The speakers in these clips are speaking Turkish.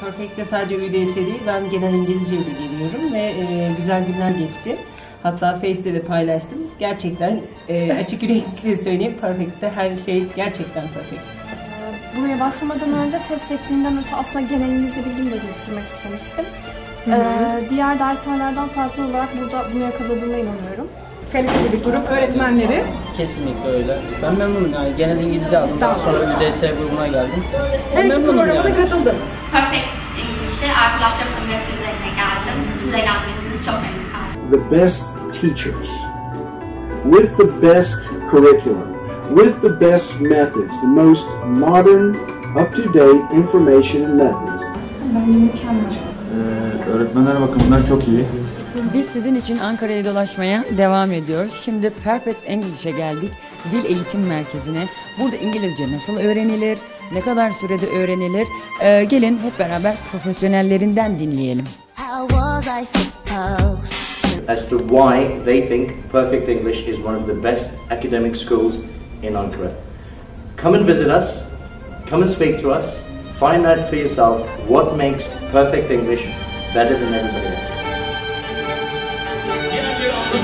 Perfect'te sadece ÜDS değil, ben genel İngilizce ile geliyorum ve e, güzel günler geçti. Hatta Face'te de paylaştım. Gerçekten e, açık yürekli söyleyeyim, Perfect'te her şey gerçekten perfect. Buraya başlamadan önce test şeklinden öte aslında genel İngilizce bilgimi de geliştirmek istemiştim. Ee, diğer dershanelerden farklı olarak burada bunu yakaladığıma inanıyorum. Kaliteli bir kurum, öğretmenleri. Kesinlikle öyle. Ben memnunum yani. Genel İngilizce aldım. Daha sonra ÜDS grubuna geldim. Her iki memnunum programa da yani. katıldım. Perfect English'e arkadaşlarımın mesajlarına geldim. Size gelmesiniz çok memnun kaldım. the best teachers, with the best curriculum, with the best methods, the most modern, up-to-date information and methods. Ee, öğretmenler bakımından çok iyi. Biz sizin için Ankara'yı dolaşmaya devam ediyoruz. Şimdi Perfect English'e geldik. Dil Eğitim Merkezi'ne. Burada İngilizce nasıl öğrenilir? Ne kadar sürede öğrenilir? Ee, gelin hep beraber profesyonellerinden dinleyelim. How was I supposed as to why they think Perfect English is one of the best academic schools in Ankara. Come and visit us, come and speak to us, find out for yourself what makes Perfect English better than everybody else.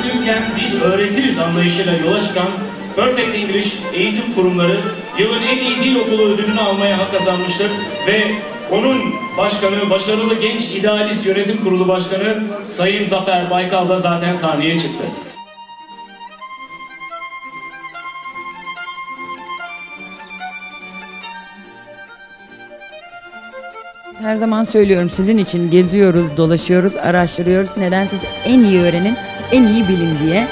Anlatırken biz öğretiriz anlayışıyla yola çıkan Perfect English eğitim kurumları yılın en iyi dil okulu ödülünü almaya hak kazanmıştır ve onun başkanı, başarılı genç idealist yönetim kurulu başkanı Sayın Zafer Baykal da zaten sahneye çıktı. Her zaman söylüyorum sizin için geziyoruz, dolaşıyoruz, araştırıyoruz. Neden siz en iyi öğrenin, en iyi bilin diye.